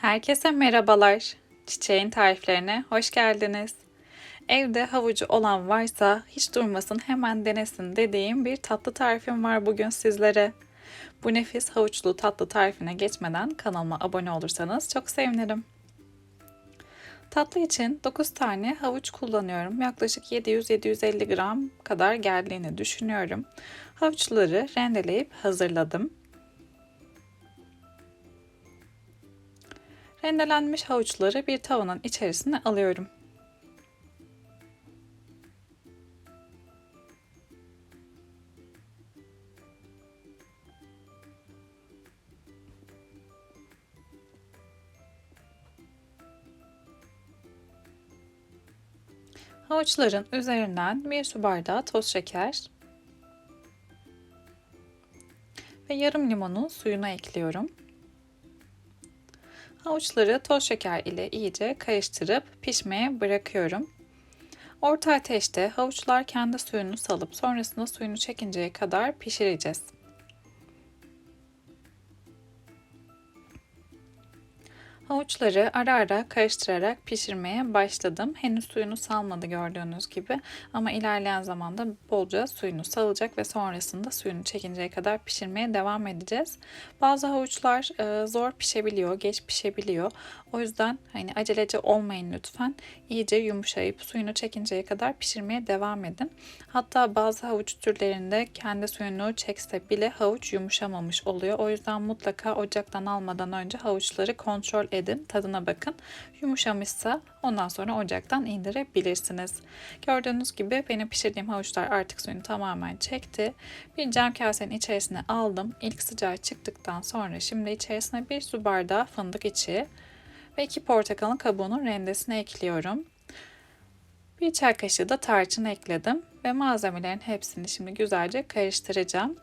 Herkese merhabalar. Çiçeğin tariflerine hoş geldiniz. Evde havucu olan varsa hiç durmasın hemen denesin dediğim bir tatlı tarifim var bugün sizlere. Bu nefis havuçlu tatlı tarifine geçmeden kanalıma abone olursanız çok sevinirim. Tatlı için 9 tane havuç kullanıyorum. Yaklaşık 700-750 gram kadar geldiğini düşünüyorum. Havuçları rendeleyip hazırladım. Rendelenmiş havuçları bir tavanın içerisine alıyorum. Havuçların üzerinden bir su bardağı toz şeker ve yarım limonun suyunu ekliyorum. Havuçları toz şeker ile iyice karıştırıp pişmeye bırakıyorum. Orta ateşte havuçlar kendi suyunu salıp sonrasında suyunu çekinceye kadar pişireceğiz. Havuçları ara ara karıştırarak pişirmeye başladım. Henüz suyunu salmadı gördüğünüz gibi ama ilerleyen zamanda bolca suyunu salacak ve sonrasında suyunu çekinceye kadar pişirmeye devam edeceğiz. Bazı havuçlar e, zor pişebiliyor, geç pişebiliyor. O yüzden hani aceleci olmayın lütfen. İyice yumuşayıp suyunu çekinceye kadar pişirmeye devam edin. Hatta bazı havuç türlerinde kendi suyunu çekse bile havuç yumuşamamış oluyor. O yüzden mutlaka ocaktan almadan önce havuçları kontrol edin, tadına bakın. Yumuşamışsa ondan sonra ocaktan indirebilirsiniz. Gördüğünüz gibi benim pişirdiğim havuçlar artık suyunu tamamen çekti. Bir cam kasenin içerisine aldım. İlk sıcağı çıktıktan sonra şimdi içerisine bir su bardağı fındık içi ve iki portakalın kabuğunun rendesine ekliyorum. Bir çay kaşığı da tarçın ekledim ve malzemelerin hepsini şimdi güzelce karıştıracağım.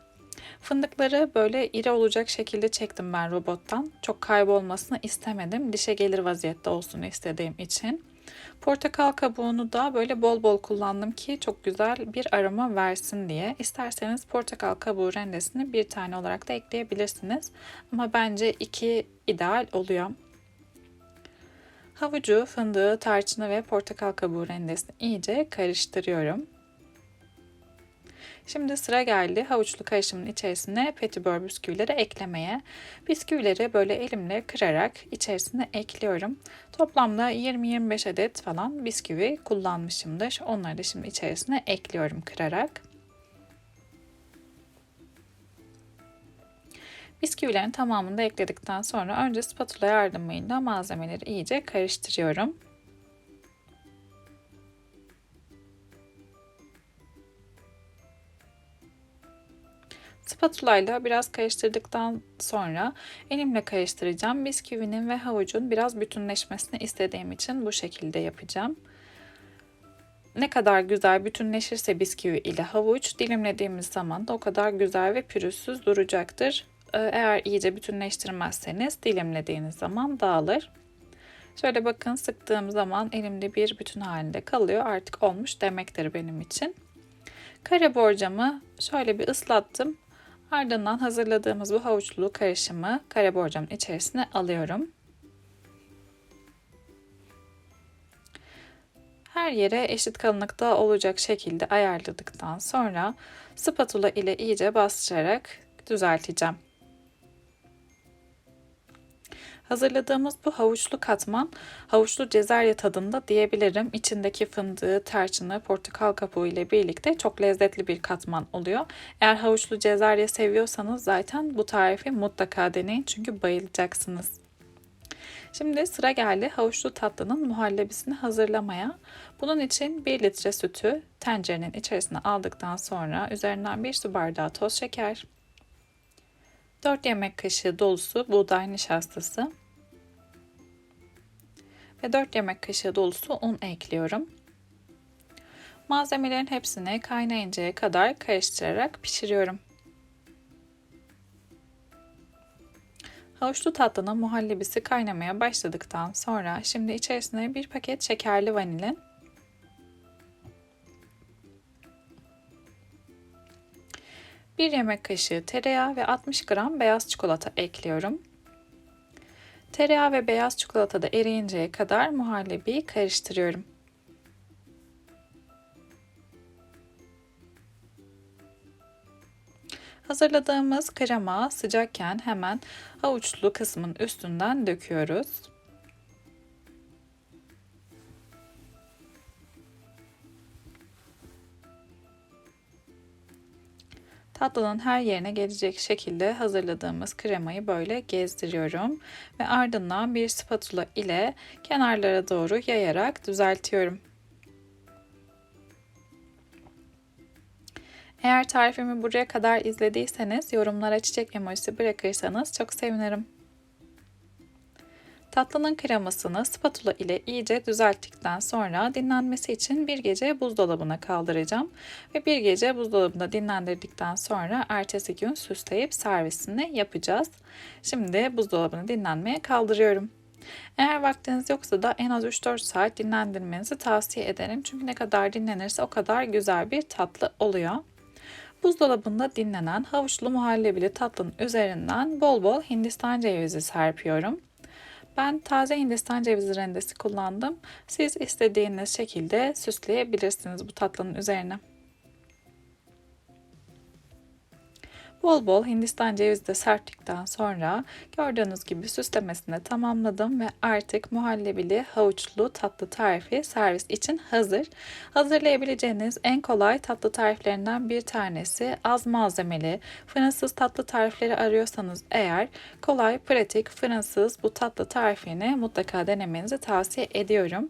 Fındıkları böyle iri olacak şekilde çektim ben robottan. Çok kaybolmasını istemedim. Dişe gelir vaziyette olsun istediğim için. Portakal kabuğunu da böyle bol bol kullandım ki çok güzel bir aroma versin diye. İsterseniz portakal kabuğu rendesini bir tane olarak da ekleyebilirsiniz. Ama bence iki ideal oluyor. Havucu, fındığı, tarçını ve portakal kabuğu rendesini iyice karıştırıyorum. Şimdi sıra geldi havuçlu karışımın içerisine petibör bisküvileri eklemeye. Bisküvileri böyle elimle kırarak içerisine ekliyorum. Toplamda 20-25 adet falan bisküvi kullanmışımdır. Onları da şimdi içerisine ekliyorum kırarak. Bisküvilerin tamamını da ekledikten sonra önce spatula yardımıyla malzemeleri iyice karıştırıyorum. Spatula ile biraz karıştırdıktan sonra elimle karıştıracağım. Bisküvinin ve havucun biraz bütünleşmesini istediğim için bu şekilde yapacağım. Ne kadar güzel bütünleşirse bisküvi ile havuç dilimlediğimiz zaman da o kadar güzel ve pürüzsüz duracaktır. Ee, eğer iyice bütünleştirmezseniz dilimlediğiniz zaman dağılır. Şöyle bakın sıktığım zaman elimde bir bütün halinde kalıyor. Artık olmuş demektir benim için. Kare borcamı şöyle bir ıslattım. Ardından hazırladığımız bu havuçlu karışımı kare borcamın içerisine alıyorum. Her yere eşit kalınlıkta olacak şekilde ayarladıktan sonra spatula ile iyice bastırarak düzelteceğim. Hazırladığımız bu havuçlu katman havuçlu cezerye tadında diyebilirim. İçindeki fındığı, tarçını, portakal kabuğu ile birlikte çok lezzetli bir katman oluyor. Eğer havuçlu cezerye seviyorsanız zaten bu tarifi mutlaka deneyin çünkü bayılacaksınız. Şimdi sıra geldi havuçlu tatlının muhallebisini hazırlamaya. Bunun için 1 litre sütü tencerenin içerisine aldıktan sonra üzerinden 1 su bardağı toz şeker, 4 yemek kaşığı dolusu buğday nişastası ve 4 yemek kaşığı dolusu un ekliyorum. Malzemelerin hepsini kaynayıncaya kadar karıştırarak pişiriyorum. Havuçlu tatlının muhallebisi kaynamaya başladıktan sonra şimdi içerisine bir paket şekerli vanilin 1 yemek kaşığı tereyağı ve 60 gram beyaz çikolata ekliyorum. Tereyağı ve beyaz çikolata da eriyinceye kadar muhallebiyi karıştırıyorum. Hazırladığımız krema sıcakken hemen havuçlu kısmın üstünden döküyoruz. Tatlının her yerine gelecek şekilde hazırladığımız kremayı böyle gezdiriyorum ve ardından bir spatula ile kenarlara doğru yayarak düzeltiyorum. Eğer tarifimi buraya kadar izlediyseniz yorumlara çiçek emojisi bırakırsanız çok sevinirim. Tatlının kremasını spatula ile iyice düzelttikten sonra dinlenmesi için bir gece buzdolabına kaldıracağım. Ve bir gece buzdolabında dinlendirdikten sonra ertesi gün süsleyip servisini yapacağız. Şimdi buzdolabını dinlenmeye kaldırıyorum. Eğer vaktiniz yoksa da en az 3-4 saat dinlendirmenizi tavsiye ederim. Çünkü ne kadar dinlenirse o kadar güzel bir tatlı oluyor. Buzdolabında dinlenen havuçlu muhallebili tatlının üzerinden bol bol hindistan cevizi serpiyorum. Ben taze hindistan cevizi rendesi kullandım. Siz istediğiniz şekilde süsleyebilirsiniz bu tatlının üzerine. Bol bol Hindistan cevizi de serptikten sonra gördüğünüz gibi süslemesini tamamladım ve artık muhallebili havuçlu tatlı tarifi servis için hazır. Hazırlayabileceğiniz en kolay tatlı tariflerinden bir tanesi az malzemeli fırınsız tatlı tarifleri arıyorsanız eğer kolay pratik fırınsız bu tatlı tarifini mutlaka denemenizi tavsiye ediyorum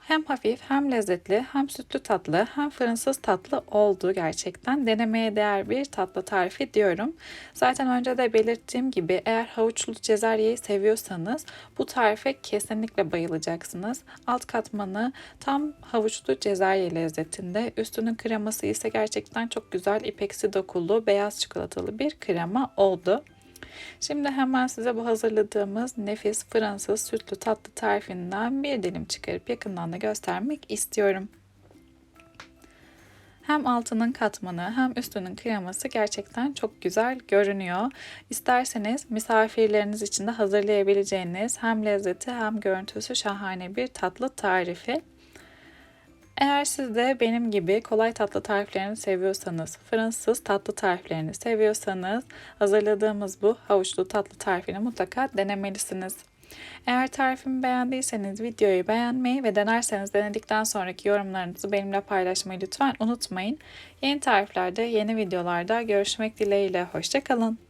hem hafif hem lezzetli hem sütlü tatlı hem fırınsız tatlı oldu gerçekten. Denemeye değer bir tatlı tarifi diyorum. Zaten önce de belirttiğim gibi eğer havuçlu cezeryeyi seviyorsanız bu tarife kesinlikle bayılacaksınız. Alt katmanı tam havuçlu cezerye lezzetinde. Üstünün kreması ise gerçekten çok güzel ipeksi dokulu beyaz çikolatalı bir krema oldu. Şimdi hemen size bu hazırladığımız nefis Fransız sütlü tatlı tarifinden bir dilim çıkarıp yakından da göstermek istiyorum. Hem altının katmanı hem üstünün kreması gerçekten çok güzel görünüyor. İsterseniz misafirleriniz için de hazırlayabileceğiniz hem lezzeti hem görüntüsü şahane bir tatlı tarifi. Eğer siz de benim gibi kolay tatlı tariflerini seviyorsanız, fırınsız tatlı tariflerini seviyorsanız hazırladığımız bu havuçlu tatlı tarifini mutlaka denemelisiniz. Eğer tarifimi beğendiyseniz videoyu beğenmeyi ve denerseniz denedikten sonraki yorumlarınızı benimle paylaşmayı lütfen unutmayın. Yeni tariflerde, yeni videolarda görüşmek dileğiyle. Hoşçakalın.